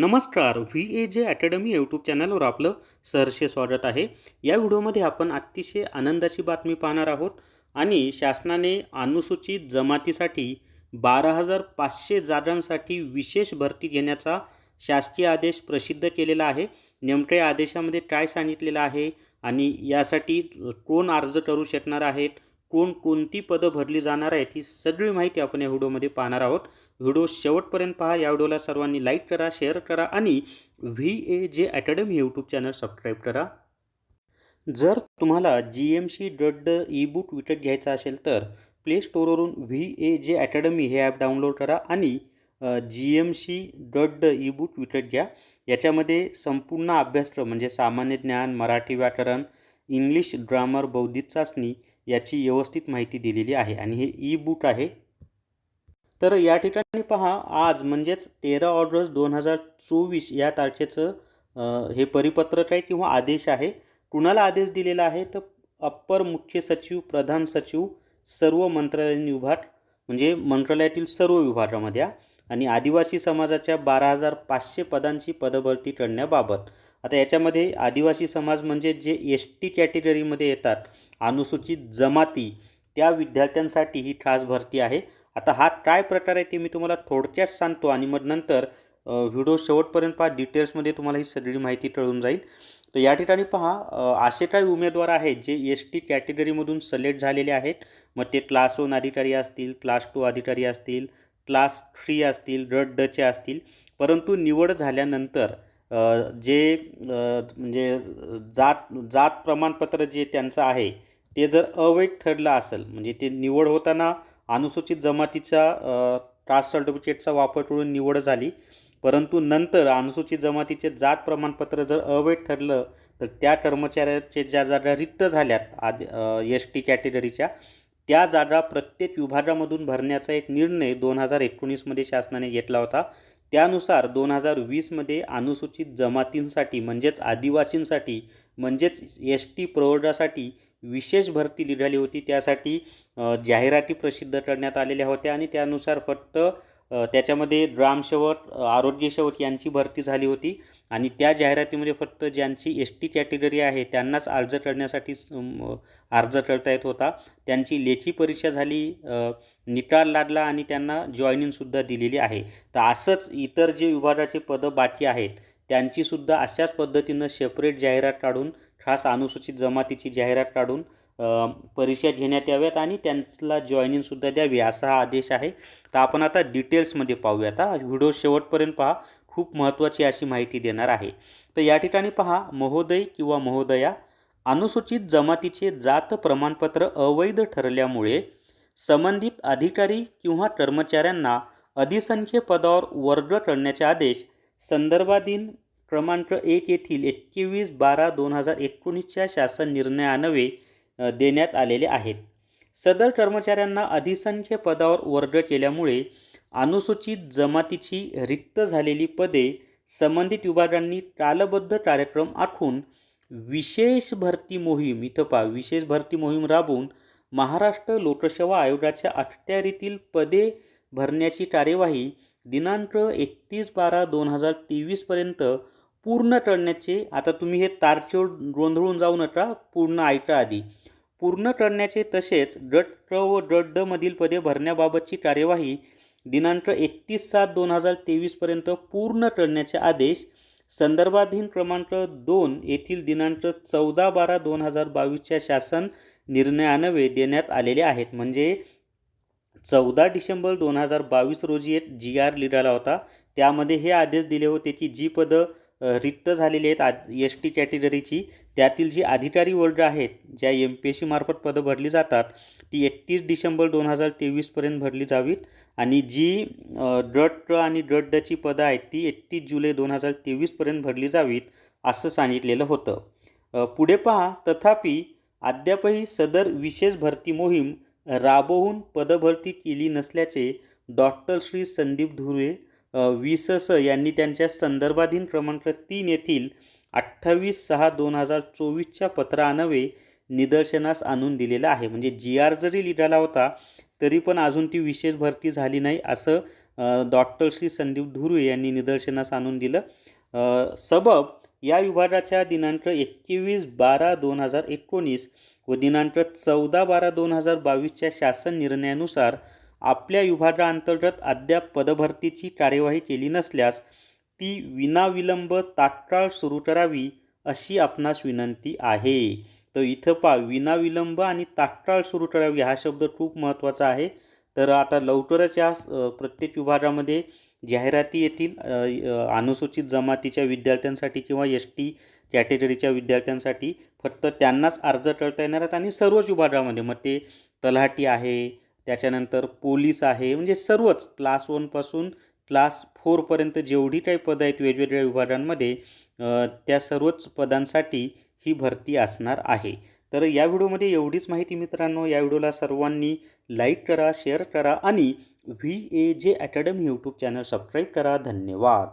नमस्कार V A जे academy YouTube चॅनलवर आपलं सहर्षे स्वागत आहे. या व्हिडिओमध्ये आपण अतिशय आनंदाची बातमी पाहणार आहोत आणि शासनाने अनुसूचित जमातीसाठी बारा हजार पाचशे जागांसाठी विशेष भरती घेण्याचा शासकीय आदेश प्रसिद्ध केलेला आहे. नेमक्या आदेशामध्ये काय सांगितलेलं आहे आणि यासाठी कोण अर्ज करू शकणार आहेत? कोण कोणती पदं भरली जाणार आहेत ही सगळी माहिती आपण या व्हिडिओमध्ये पाहणार आहोत. व्हिडिओ शेवटपर्यंत पहा या व्हिडिओला सर्वांनी लाईक करा शेअर करा आणि व्ही ए जे अकॅडमी यूट्यूब चॅनल सबस्क्राईब करा. जर तुम्हाला G M C dot ebook विकत घ्यायचा असेल तर प्ले स्टोरवरून व्ही ए जे अकॅडमी हे ॲप डाउनलोड करा आणि G M C dot ebook विकत घ्या. याच्यामध्ये संपूर्ण अभ्यासक्रम म्हणजे सामान्य ज्ञान मराठी व्याकरण इंग्लिश ग्रामर बौद्धिक चाचणी याची व्यवस्थित माहिती दिलेली आहे आणि हे ई बुक आहे. तर या ठिकाणी पहा आज म्हणजेच तेरा ऑगस्ट दोन हजार चोवीस या तारखेचं हे परिपत्रक आहे किंवा आदेश आहे. कुणाला आदेश दिलेला आहे? तर अप्पर मुख्य सचिव प्रधान सचिव सर्व मंत्रालयीन विभाग म्हणजे मंत्रालयातील सर्व विभागामध्ये आणि आदिवासी समाजाच्या बारा हजार पाचशे पदांची पदभरती करण्याबाबत. आता याच्यामध्ये आदिवासी समाज म्हणजे जे एस टी कॅटेगरीमध्ये येतात अनुसूचित जमाती त्या विद्यार्थ्यांसाठी ही खास भरती आहे. आता हा काय प्रकार आहे ते मी तुम्हाला थोडक्यात सांगतो आणि मग नंतर व्हिडिओ शेवटपर्यंत पहा डिटेल्समध्ये तुम्हाला ही सगळी माहिती कळून जाईल. तर या ठिकाणी पहा असे काही उमेदवार आहेत जे एस टी कॅटेगरीमधून सिलेक्ट झालेले आहेत. मग ते क्लास वन अधिकारी असतील क्लास टू अधिकारी असतील क्लास थ्री असतील रड डचे असतील. परंतु निवड झाल्यानंतर जे म्हणजे जात जात प्रमाणपत्र जे त्यांचं आहे ते जर अवैध ठरलं असेल म्हणजे ते निवड होताना अनुसूचित जमातीचा कास्ट सर्टिफिकेटचा वापर करून निवड झाली परंतु नंतर अनुसूचित जमातीचे जात प्रमाणपत्र जर अवैध ठरलं तर त्या कर्मचाऱ्याचे ज्या जागा रिक्त झाल्यात आद एस टी कॅटेगरीच्या त्या जागा प्रत्येक विभागामधून भरण्याचा एक निर्णय दोन हजार एकोणीसमध्ये शासनाने घेतला होता. त्यानुसार दोन हजार वीसमध्ये अनुसूचित जमातींसाठी म्हणजेच आदिवासींसाठी म्हणजेच एस टी प्रवर्गासाठी विशेष भरती निघाली होती. त्यासाठी जाहिराती प्रसिद्ध करण्यात आलेल्या होत्या आणि त्यानुसार फक्त त्याच्यामध्ये ग्रामसेवक आरोग्यसेवक यांची भरती झाली होती आणि त्या जाहिरातीमध्ये फक्त ज्यांची एस टी कॅटेगरी आहे त्यांनाच अर्ज करण्यासाठी अर्ज करता येत होता. त्यांची लेखी परीक्षा झाली निकाल लागला आणि त्यांना जॉईनिंगसुद्धा दिलेली आहे. तर असंच इतर जे विभागाचे पदं बाकी आहेत त्यांचीसुद्धा अशाच पद्धतीनं सेपरेट जाहिरात काढून खास अनुसूचित जमातीची जाहिरात काढून परीक्षा घेण्यात याव्यात आणि त्यांना जॉईनिंगसुद्धा द्यावी असा हा आदेश आहे. तर आपण आता डिटेल्समध्ये पाहूयात हा व्हिडिओ शेवटपर्यंत पहा. खूप महत्त्वाची अशी माहिती देणार आहे. तर या ठिकाणी पहा महोदय किंवा महोदया अनुसूचित जमातीचे जात प्रमाणपत्र अवैध ठरल्यामुळे संबंधित अधिकारी किंवा कर्मचाऱ्यांना अधिसंख्य पदावर वर्ग करण्याचे आदेश संदर्भाधीन क्रमांक एक येथील एकवीस बारा दोन हजार एकोणीसच्या शासन निर्णयानवे देण्यात आलेले आहेत. सदर कर्मचाऱ्यांना अधिसंख्य पदावर वर्ग केल्यामुळे अनुसूचित जमातीची रिक्त झालेली पदे संबंधित विभागांनी कालबद्ध कार्यक्रम आखून विशेष भरती मोहीम इथं पा विशेष भरती मोहीम राबवून महाराष्ट्र लोकसेवा आयोगाच्या अखत्यारीतील पदे भरण्याची कार्यवाही दिनांक एकतीस बारा दोन हजार तेवीसपर्यंत पूर्ण करण्याचे आता तुम्ही हे तारखेवर गोंधळून जाऊ नका पूर्ण ऐका आधी. पूर्ण करण्याचे तसेच गट क व गट ड मधील पदे भरण्याबाबतची कार्यवाही दिनांक एकतीस सात दोन हजार तेवीसपर्यंत पूर्ण करण्याचे आदेश संदर्भाधीन क्रमांक दोन येथील दिनांक चौदा बारा दोन हजार बावीसच्या शासन निर्णयान्वये देण्यात आलेले आहेत. म्हणजे चौदा डिसेंबर दोन हजार बावीस रोजी एक जी आर लिडाला होता. त्यामध्ये हे आदेश दिले होते की जी पदं रिक्त झालेली आहेत आ एस टी कॅटेगरीची. त्यातील जी अधिकारी वर्ग आहेत ज्या एम पी एस सीमार्फत पदं भरली जातात ती एकतीस डिसेंबर दोन हजार तेवीसपर्यंत भरली जावीत. आणि जी अ, गट क आणि गट डची पदं आहेत ती एकतीस जुलै दोन हजार तेवीसपर्यंत भरली जावीत असं सांगितलेलं होतं. पुढे पहा तथापि अद्यापही सदर विशेष भरती मोहीम राबवून पदभरती केली नसल्याचे डॉक्टर श्री संदीप धुरे वीस स स यांनी त्यांच्या संदर्भाधीन क्रमांक तीन येथील अठ्ठावीस सहा दोन हजार चोवीसच्या पत्रान्वये निदर्शनास आणून दिलेला आहे. म्हणजे जी आर जरी लिहिला होता तरी पण अजून ती विशेष भरती झाली नाही असं डॉक्टर श्री संदीप धुर्वे यांनी निदर्शनास आणून दिलं. सबब या विभागाच्या दिनांक एकवीस बारा दोन हजार एकोणीस व दिनांक चौदा बारा दोन हजार बावीसच्या शासन निर्णयानुसार आपल्या विभागाअंतर्गत अद्याप पदभरतीची कार्यवाही केली नसल्यास ती विनाविलंब तात्काळ सुरू करावी अशी आपणास विनंती आहे. तर इथं पा विनाविलंब आणि तात्काळ सुरू करावी हा शब्द खूप महत्त्वाचा आहे. तर आता लवकरच या प्रत्येक विभागामध्ये जाहिराती येतील. अनुसूचित जमातीच्या विद्यार्थ्यांसाठी किंवा एस टी कॅटेगरीच्या विद्यार्थ्यांसाठी. फक्त त्यांनाच अर्ज करता येणार आहेत आणि सर्वच विभागामध्ये. मग ते तलाठी आहे त्याच्यानंतर पोलीस आहे म्हणजे सर्वच क्लास वनपासून क्लास फोरपर्यंत जेवढी काही पदं आहेत वेगवेगळ्या विभागांमध्ये त्या सर्वच पदांसाठी ही भरती असणार आहे. तर या व्हिडिओमध्ये एवढीच माहिती मित्रांनो या व्हिडिओला सर्वांनी लाईक करा शेअर करा आणि व्ही ए जे अकॅडमी यूट्यूब चॅनल सबस्क्राईब करा. धन्यवाद.